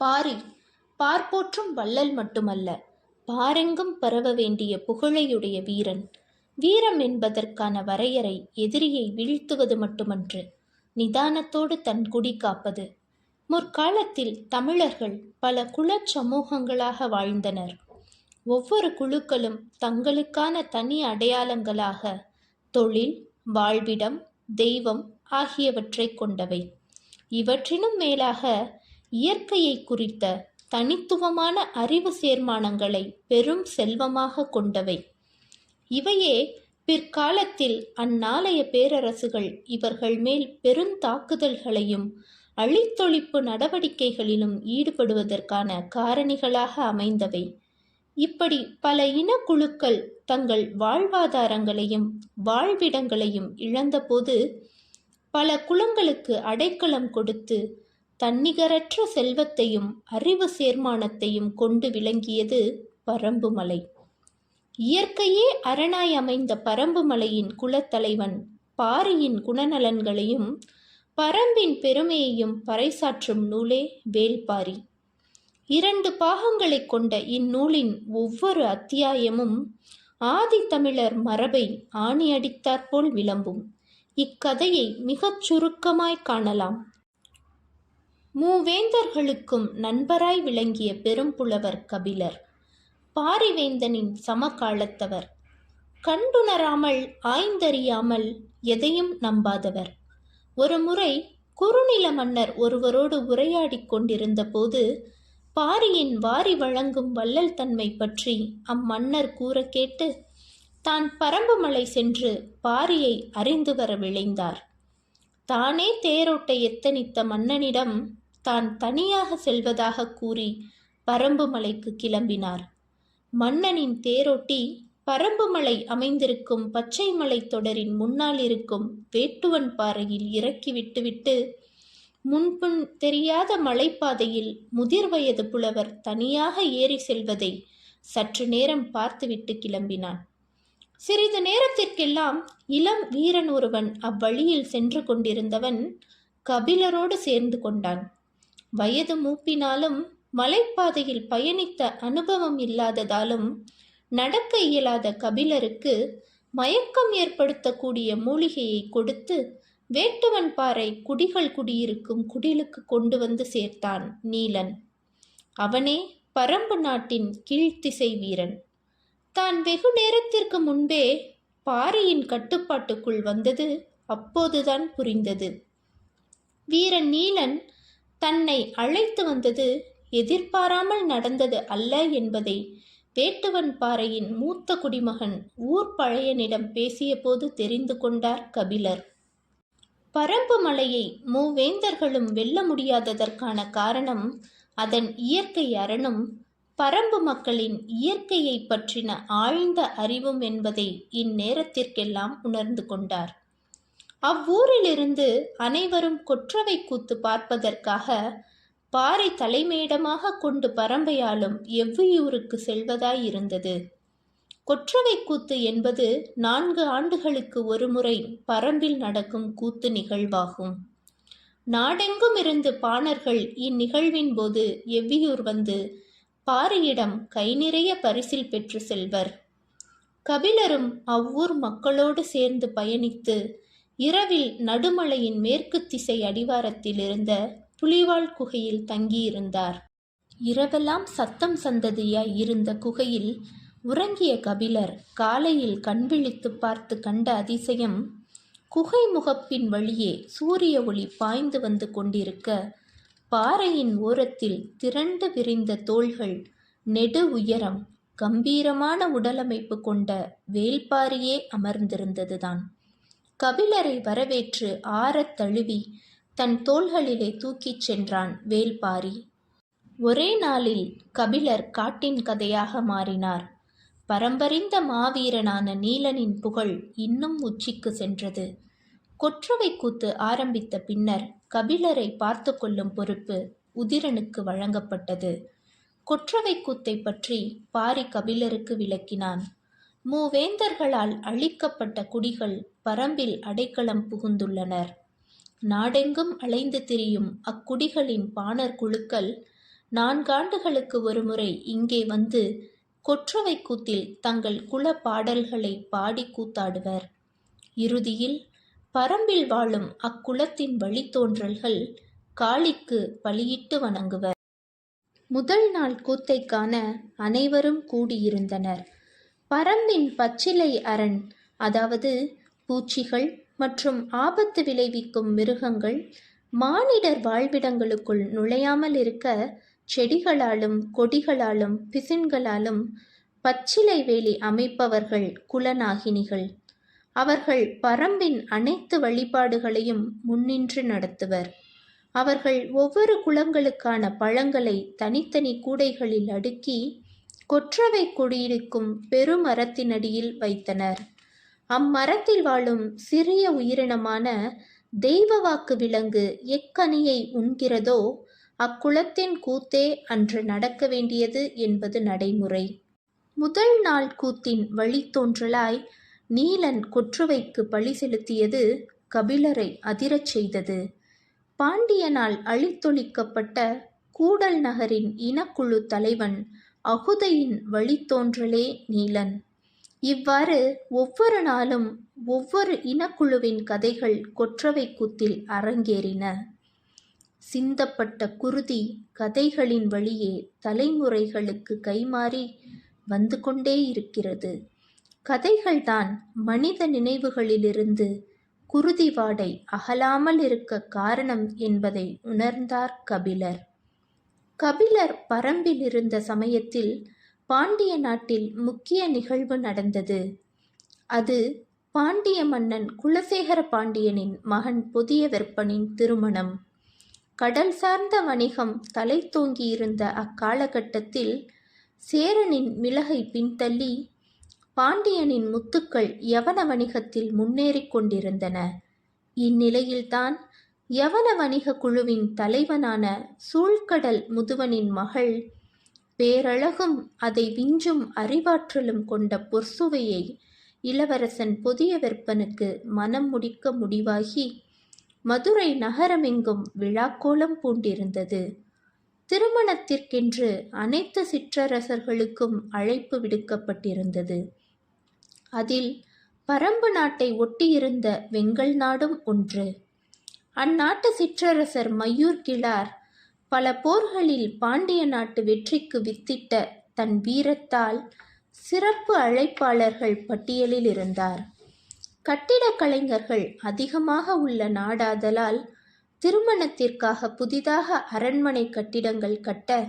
பாரி பார்ப்போற்றும் வள்ளல் மட்டுமல்ல பாரெங்கும் பரவ வேண்டிய புகழையுடைய வீரன். வீரம் என்பதற்கான வரையறை எதிரியை வீழ்த்துவது மட்டுமன்று நிதானத்தோடு தன் குடி காப்பது. முற்காலத்தில் தமிழர்கள் பல குல சமூகங்களாக வாழ்ந்தனர். ஒவ்வொரு குழுக்களும் தங்களுக்கான தனி அடையாளங்களாக தொழில் வாழ்விடம் தெய்வம் ஆகியவற்றை கொண்டவை. இவற்றினும் மேலாக இயற்கையை குறித்த தனித்துவமான அறிவு சேர்மானங்களை பெரும் செல்வமாக கொண்டவை. இவையே பிற்காலத்தில் அந்நாளைய பேரரசுகள் இவர்கள் மேல் பெருந்தாக்குதல்களையும் அழித்தொழிப்பு நடவடிக்கைகளிலும் ஈடுபடுவதற்கான காரணிகளாக அமைந்தவை. இப்படி பல இனக்குழுக்கள் தங்கள் வாழ்வாதாரங்களையும் வாழ்விடங்களையும் இழந்தபோது பல குலங்களுக்கு அடைக்கலம் கொடுத்து தன்னிகரற்ற செல்வத்தையும் அறிவு சேர்மானத்தையும் கொண்டு விளங்கியது பரம்புமலை இயற்கையே அரணாய் அமைந்த பரம்புமலையின் குலத்தலைவன் பாரியின் குணநலன்களையும் பரம்பின் பெருமையையும் பறைசாற்றும் நூலே வேல்பாரி இரண்டு பாகங்களைக் கொண்ட இந்நூலின் ஒவ்வொரு அத்தியாயமும் ஆதித்தமிழர் மரபை ஆணியடித்தாற்போல் விளம்பும். இக்கதையை மிகச் சுருக்கமாய் காணலாம். மூவேந்தர்களுக்கும் நண்பராய் விளங்கிய பெரும்புலவர் கபிலர் பாரிவேந்தனின் சமகாலத்தவர். கண்டுணராமல் ஆய்ந்தறியாமல் எதையும் நம்பாதவர். ஒரு முறை குறுநில மன்னர் ஒருவரோடு உரையாடிக் கொண்டிருந்த போது பாரியின் வாரி வழங்கும் வள்ளல் தன்மை பற்றி அம்மன்னர் கூற கேட்டு தான் பரம்புமலை சென்று பாரியை அறிந்து வர விளைந்தார் தானே தேரோட்டை எத்தனித்த மன்னனிடம் தான் தனியாக செல்வதாக கூறி பரம்பு மலைக்கு கிளம்பினார். மன்னனின் தேரோட்டி பரம்பு மலை அமைந்திருக்கும் பச்சை மலை தொடரின் முன்னால் இருக்கும் வேட்டுவன் பாறையில் இறக்கி விட்டுவிட்டு முன்புன் தெரியாத மலைப்பாதையில் முதிர் வயது புலவர் தனியாக ஏறி செல்வதை சற்று நேரம் பார்த்துவிட்டு கிளம்பினான். சிறிது நேரத்திற்கெல்லாம் இளம் வீரன் ஒருவன் அவ்வழியில் சென்று கொண்டிருந்தவன் கபிலரோடு சேர்ந்து கொண்டான். வயது மூப்பினாலும் மலைப்பாதையில் பயணித்த அனுபவம் இல்லாததாலும் நடக்க இயலாத கபிலருக்கு மயக்கம் ஏற்படுத்தக்கூடிய மூலிகையை கொடுத்து வேட்டுவன் பாறை குடிகள் குடியிருக்கும் குடிலுக்கு கொண்டு வந்து சேர்த்தான் நீலன். அவனே பரம்பு நாட்டின் கீழ்த்திசை வீரன். தான் வெகு நேரத்திற்கு முன்பே பாறையின் கட்டுப்பாட்டுக்குள் வந்தது அப்போதுதான் புரிந்தது. வீரன் நீலன் தன்னை அழைத்து வந்தது எதிர்பாராமல் நடந்தது அல்ல என்பதை வேட்டுவன் பாறையின் மூத்த குடிமகன் ஊர் பழையனிடம் பேசியபோது தெரிந்து கொண்டார் கபிலர். பரம்பு மலையை மூவேந்தர்களும் வெல்ல முடியாததற்கான காரணம் அதன் இயற்கை அரணும் பரம்பு மக்களின் இயற்கையை பற்றின ஆழ்ந்த அறிவும் என்பதை இந்நேரத்திற்கெல்லாம் உணர்ந்து கொண்டார். அவ்வூரிலிருந்து அனைவரும் கொற்றவை கூத்து பார்ப்பதற்காக பாறை தலைமையிடமாக கொண்டு பரம்பையாலும் எவ்வியூருக்கு செல்வதாயிருந்தது கொற்றவை கூத்து என்பது நான்கு ஆண்டுகளுக்கு ஒருமுறை பரம்பில் நடக்கும் கூத்து நிகழ்வாகும். நாடெங்கும் இருந்து பாணர்கள் இந்நிகழ்வின் போது எவ்வியூர் வந்து பாரியிடம் கை நிறைய பரிசில் பெற்று செல்வர். கபிலரும் அவ்வூர் மக்களோடு சேர்ந்து பயணித்து இரவில் நடுமலையின் மேற்கு திசை அடிவாரத்தில் இருந்த புலிவாள் குகையில் தங்கியிருந்தார். இரவெல்லாம் சத்தம் சந்ததியாய் இருந்த குகையில் உறங்கிய கபிலர் காலையில் கண்விழித்து பார்த்து கண்ட அதிசயம் குகை முகப்பின் வழியே சூரிய ஒளி பாய்ந்து வந்து கொண்டிருக்க பாறையின் ஓரத்தில் திரண்டு விரிந்த தோள்கள் நெடு உயரம் கம்பீரமான உடலமைப்பு கொண்ட வேல்பாரியே அமர்ந்திருந்ததுதான். கபிலரை வரவேற்று ஆறத் தழுவி தன் தோள்களிலே தூக்கிச் சென்றான் வேல்பாரி. ஒரே நாளில் கபிலர் காட்டின் கதையாக மாறினார். பரம்பரிந்த மாவீரனான நீலனின் புகழ் இன்னும் உச்சிக்கு சென்றது. கொற்றவை கூத்து ஆரம்பித்த பின்னர் கபிலரை பார்த்து கொள்ளும் பொறுப்பு உதிரனுக்கு வழங்கப்பட்டது. கொற்றவை கூத்தை பற்றி பாரி கபிலருக்கு விளக்கினான். மூவேந்தர்களால் அழிக்கப்பட்ட குடிகள் பரம்பில் அடைக்கலம் புகுந்துள்ளனர். நாடெங்கும் அலைந்து திரியும் அக்குடிகளின் பாணர் குழுக்கள் நான்காண்டுகளுக்கு ஒருமுறை இங்கே வந்து கொற்றவை கூத்தில் தங்கள் குல பாடல்களை பாடி கூத்தாடுவர். இறுதியில் பரம்பில் வாழும் அக்குலத்தின் வழித்தோன்றல்கள் காளிக்கு பலியிட்டு வணங்குவர். முதல் நாள் கூத்தை காண அனைவரும் கூடியிருந்தனர். பரம்பின் பச்சிலை அரண் அதாவது பூச்சிகள் மற்றும் ஆபத்து விளைவிக்கும் மிருகங்கள் மானிடர் வாழ்விடங்களுக்குள் நுழையாமல் இருக்க செடிகளாலும் கொடிகளாலும் பிசின்களாலும் பச்சிலை வேலி அமைப்பவர்கள் குலநாகினிகள். அவர்கள் பரம்பின் அனைத்து வழிபாடுகளையும் முன்னின்று நடத்துவர். அவர்கள் ஒவ்வொரு குளங்களுக்கான பழங்களை தனித்தனி கூடைகளில் அடுக்கி கொற்றவை குடியிருக்கும் பெருமரத்தினடியில் வைத்தனர். அம்மரத்தில் வாழும் சிறிய உயிரினமான தெய்வவாக்கு விலங்கு எக்கனியை உண்கிறதோ அக்குளத்தின் கூத்தே அன்று நடக்க வேண்டியது என்பது நடைமுறை. முதல் நாள் கூத்தின் வழித்தோன்றலாய் நீலன் கொற்றுவைக்கு பழி செலுத்தியது கபிலரை அதிரச் செய்தது. பாண்டியனால் அழித்தொழிக்கப்பட்ட கூடல் நகரின் இனக்குழு தலைவன் அகுதையின் வழித்தோன்றலே நீலன். இவ்வாறு ஒவ்வொரு நாளும் ஒவ்வொரு இனக்குழுவின் கதைகள் கொற்றவை கூத்தில் அரங்கேறின. சிந்தப்பட்ட குருதி கதைகளின் வழியே தலைமுறைகளுக்கு கைமாறி வந்து கொண்டே இருக்கிறது. கதைகள்தான் மனித நினைவுகளிலிருந்து குருதி வாடை அகலாமல் இருக்க காரணம் என்பதை உணர்ந்தார் கபிலர். கபிலர் பரம்பில் இருந்த சமயத்தில் பாண்டிய நாட்டில் முக்கிய நிகழ்வு நடந்தது. அது பாண்டிய மன்னன் குலசேகர பாண்டியனின் மகன் புதிய வெப்பனின் திருமணம். கடல் சார்ந்த வணிகம் தலை தோங்கியிருந்த அக்காலகட்டத்தில் சேரனின் மிளகை பின்தள்ளி பாண்டியனின் முத்துக்கள் யவன வணிகத்தில் முன்னேறிக் கொண்டிருந்தன. இந்நிலையில்தான் யவன வணிக குழுவின் தலைவனான சூழ்கடல் முதுவனின் மகள் பேரழகும் அதை விஞ்சும் அறிவாற்றலும் கொண்ட பொற்சுவையை இளவரசன் புதிய வெப்பனுக்கு மனம் முடிக்க முடிவாகி மதுரை நகரமெங்கும் விழாக்கோலம் பூண்டிருந்தது. திருமணத்திற்கென்று அனைத்து சிற்றரசர்களுக்கும் அழைப்பு விடுக்கப்பட்டிருந்தது. அதில் பரம்பு நாட்டை ஒட்டியிருந்த வெங்கல் நாடும் ஒன்று. அந்நாட்டு சிற்றரசர் மையூர் கிழார் பல போர்களில் பாண்டிய நாட்டு வெற்றிக்கு வித்திட்ட தன் வீரத்தால் சிறப்பு அழைப்பாளர்கள் பட்டியலில் இருந்தார். கட்டிடக் கலைஞர்கள் அதிகமாக உள்ள நாடாதலால் திருமணத்திற்காக புதிதாக அரண்மனை கட்டிடங்கள் கட்ட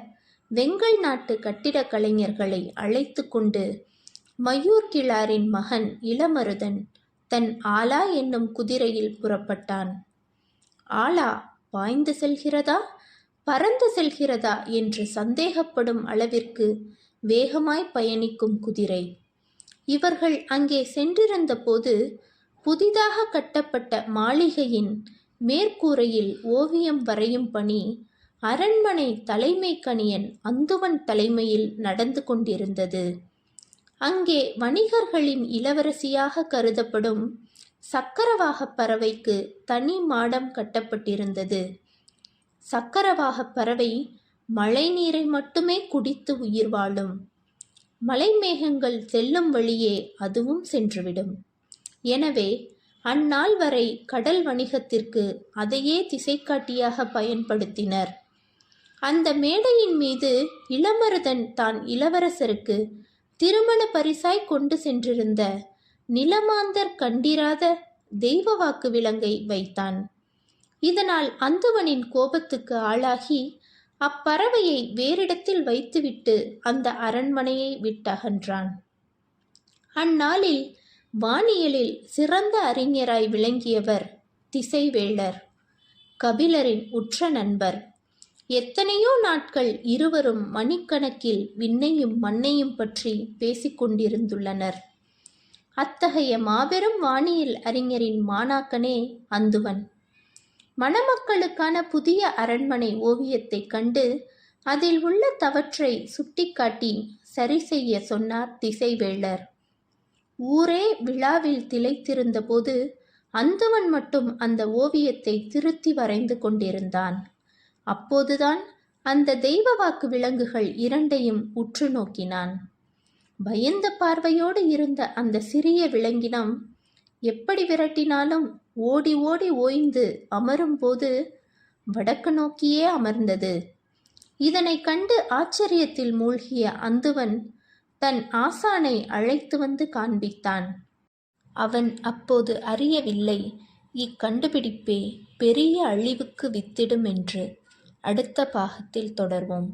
வெங்கல் நாட்டு கட்டிடக் கலைஞர்களை அழைத்து கொண்டு மயூர் கிழாரின் மகன் இளமருதன் தன் ஆலா என்னும் குதிரையில் புறப்பட்டான். ஆலா பாய்ந்து செல்கிறதா? பறந்து செல்கிறதா என்று சந்தேகப்படும் அளவிற்கு வேகமாய் பயணிக்கும் குதிரை. இவர்கள் அங்கே சென்றிருந்த போது புதிதாக கட்டப்பட்ட மாளிகையின் மேற்கூரையில் ஓவியம் வரையும் பணி அரண்மனை தலைமை கணியன் அந்துவன் தலைமையில் நடந்து கொண்டிருந்தது. அங்கே வணிகர்களின் இளவரசியாக கருதப்படும் சக்கரவாக பறவைக்கு தனி மாடம் கட்டப்பட்டிருந்தது. சக்கரவாகப் பறவை மழை நீரை மட்டுமே குடித்து உயிர் வாழும். மலைமேகங்கள் செல்லும் வழியே அதுவும் சென்றுவிடும். எனவே அந்நாள் வரை கடல் வணிகத்திற்கு அதையே திசைக்காட்டியாக பயன்படுத்தினர். அந்த மேடையின் மீது இளமருதன் தான் இளவரசருக்கு திருமண பரிசாய் கொண்டு சென்றிருந்த நிலமாந்தர் கண்டிராத தெய்வ வாக்கு விலங்கை வைத்தான். இதனால் அந்துவனின் கோபத்துக்கு ஆளாகி அப்பறவையை வேறிடத்தில் வைத்துவிட்டு அந்த அரண்மனையை விட்டகன்றான். அந்நாளில் வானியலில் சிறந்த அறிஞராய் விளங்கியவர் திசைவேளர் கபிலரின் உற்ற நண்பர். எத்தனையோ நாட்கள் இருவரும் மணிக்கணக்கில் விண்ணையும் மண்ணையும் பற்றி பேசிக்கொண்டிருந்துள்ளனர் அத்தகைய மாபெரும் வானியல் அறிஞரின் மாணாக்கனே அந்துவன். மணமக்களுக்கான புதிய அரண்மனை ஓவியத்தைக் கண்டு அதில் உள்ள தவற்றை சுட்டிக்காட்டி சரி செய்ய சொன்னார் திசைவேளர். ஊரே விழாவில் திளைத்திருந்தபோது அந்துவன் மட்டும் அந்த ஓவியத்தை திருத்தி வரைந்து கொண்டிருந்தான். அப்போதுதான் அந்த தெய்வ வாக்கு விலங்குகள் இரண்டையும் உற்று நோக்கினான். பயந்த பார்வையோடு இருந்த அந்த சிறிய விலங்கினம் எப்படி விரட்டினாலும் ஓடி ஓடி ஓய்ந்து அமரும்போது வடக்கு நோக்கியே அமர்ந்தது. இதனை கண்டு ஆச்சரியத்தில் மூழ்கிய அந்துவன் தன் ஆசானை அழைத்து வந்து காண்பித்தான். அவன் அப்போது அறியவில்லை இக்கண்டுபிடிப்பே பெரிய அழிவுக்கு வித்திடும் என்று. அடுத்த பாகத்தில் தொடர்வோம்.